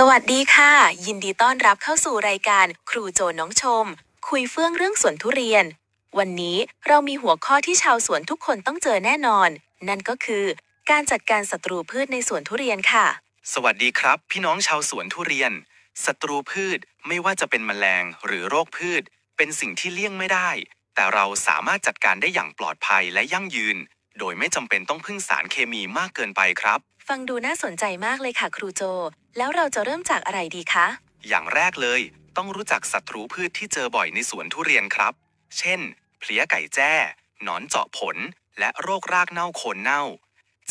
สวัสดีค่ะ ยินดีต้อนรับเข้าสู่รายการครูโจน้องชม คุยเฟื่องเรื่องสวนทุเรียน วันนี้เรามีหัวข้อที่ชาวสวนทุกคนต้องเจอแน่นอน นั่นก็คือ การจัดการศัตรูพืชในสวนทุเรียนค่ะ สวัสดีครับ พี่น้องชาวสวนทุเรียนศัตรูพืชไม่ว่าจะเป็นแมลงหรือโรคพืช เป็นสิ่งที่เลี่ยงไม่ได้ แต่เราสามารถจัดการได้อย่างปลอดภัยและยั่งยืน โดยไม่จำเป็นต้องพึ่งสารเคมีมากเกินไปครับ ฟังดูน่าสนใจมากเลยค่ะ ครูโจ แล้วเราจะเริ่มจากอะไรดีคะ อย่างแรกเลย ต้องรู้จักศัตรูพืชที่เจอบ่อยในสวนทุเรียนครับ เช่น เพลี้ยไก่แจ้ หนอนเจาะผล และโรครากเน่าโคนเน่า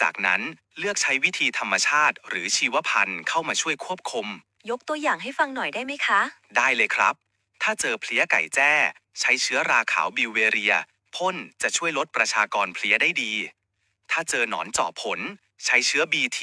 จากนั้นเลือกใช้วิธีธรรมชาติ หรือชีวพันธุ์เข้ามาช่วยควบคุม ยกตัวอย่างให้ฟังหน่อยได้ไหมคะ ได้เลยครับ ถ้าเจอเพลี้ยไก่แจ้ ใช้เชื้อราขาวบิวเวเรีย พ่นจะช่วยลดประชากรเพลี้ยได้ดี ถ้าเจอหนอนเจาะผล ใช้เชื้อ BT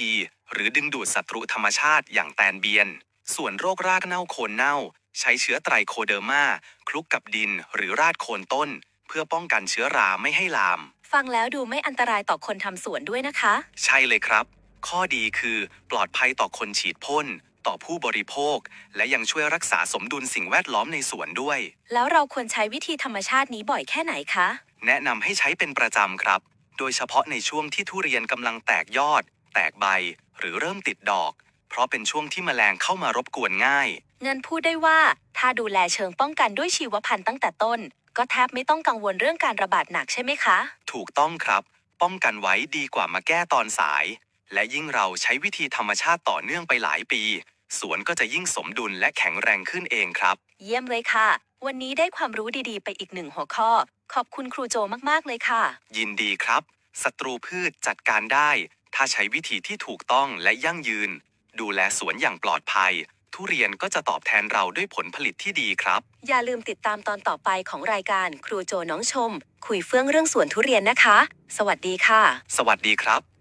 หรือดึงดูดศัตรูธรรมชาติอย่างแตนเบียน ส่วนโรครากเน่าโคนเน่า ใช้เชื้อไตรโคเดอร์มาคลุกกับดินหรือราดโคนต้น เพื่อป้องกันเชื้อราไม่ให้ลาม ฟังแล้วดูไม่อันตรายต่อคนทำสวนด้วยนะคะ ใช่เลยครับ ข้อดีคือปลอดภัยต่อคนฉีดพ่น ต่อผู้บริโภค และยังช่วยรักษาสมดุลสิ่งแวดล้อมในสวนด้วย แล้วเราควรใช้วิธีธรรมชาตินี้บ่อยแค่ไหนคะ แนะนำให้ใช้เป็นประจำครับ โดยเฉพาะในช่วงที่ทุเรียนกำลังแตกยอด แตกใบ หรือเริ่มติดดอก เพราะเป็นช่วงที่แมลงเข้ามารบกวนง่าย เงินพูดได้ว่า ถ้าดูแลเชิงป้องกันด้วยชีวพันธุ์ตั้งแต่ต้น ก็แทบไม่ต้องกังวลเรื่องการระบาดหนักใช่ไหมคะ ถูกต้องครับ ป้องกันไว้ดีกว่ามาแก้ตอนสาย และยิ่งเราใช้วิธีธรรมชาติต่อเนื่องไปหลายปี สวนก็จะยิ่งสมดุลและแข็งแรงขึ้นเองครับ เยี่ยมเลยค่ะ วันนี้ได้ความรู้ดีๆ ไปอีกหนึ่งหัวข้อ ขอบคุณครูโจมากๆเลยค่ะ ยินดีครับ ศัตรูพืชจัดการได้ ถ้าใช้วิธีที่ถูกต้องและยั่งยืน ดูแลสวนอย่างปลอดภัย ทุเรียนก็จะตอบแทนเราด้วยผลผลิตที่ดีครับ อย่าลืมติดตามตอนต่อไปของรายการครูโจน้องชม คุยเฟื่องเรื่องสวนทุเรียนนะคะ สวัสดีค่ะ สวัสดีครับ